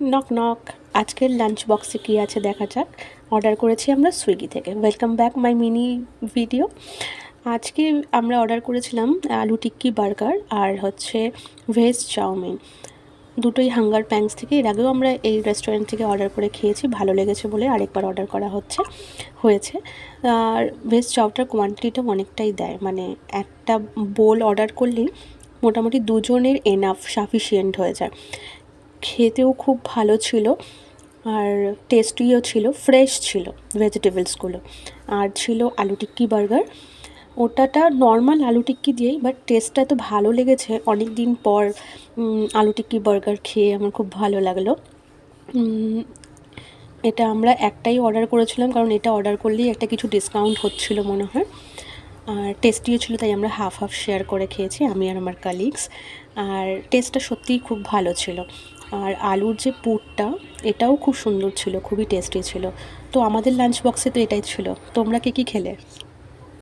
Knock knock আজকের lunch বক্সে কী আছে দেখা যাক। অর্ডার করেছি আমরা সুইগি থেকে। Welcome back my mini video আজকে আমরা অর্ডার করেছিলাম আলু টিক্কি বার্গার আর হচ্ছে ভেজ চাউমিন। দুটোই হাঙ্গার প্যাংস থেকে। এর আগেও আমরা এই রেস্টুরেন্ট থেকে অর্ডার করে খেয়েছি। ভালো লেগেছে বলে আরেকবার অর্ডার করা হচ্ছে, হয়েছে। আর ভেজ চাউটার কোয়ান্টিটিটা অনেকটাই দেয়। মানে একটা বোল অর্ডার করলেই মোটামুটি দুজনের এনাফ সাফিসিয়েন্ট হয়ে যায়। খেতেও খুব ভালো ছিল আর টেস্টিও ছিল ফ্রেশ ছিল ভেজিটেবলসগুলো আর ছিল আলু টিক্কি বার্গার ওটাটা নর্মাল আলু টিক্কি দিয়েই বাট টেস্টটা এত ভালো লেগেছে। অনেক দিন পর আলু টিক্কি বার্গার খেয়ে আমার খুব ভালো লাগল। এটা আমরা একটাই অর্ডার করেছিলাম, কারণ এটা অর্ডার করলেই একটা কিছু ডিসকাউন্ট হচ্ছিল মনে হয়। আর টেস্টিও ছিল, তাই আমরা হাফ হাফ শেয়ার করে খেয়েছি, আমি আর আমার কালিগস আর টেস্টটা সত্যিই খুব ভালো ছিল। আর আলুর যে পুরটা, এটাও খুব সুন্দর ছিল, খুবই টেস্টি ছিল। তো আমাদের লাঞ্চ বক্সে তো এটাই ছিল। তোমরা কে কী খেলে?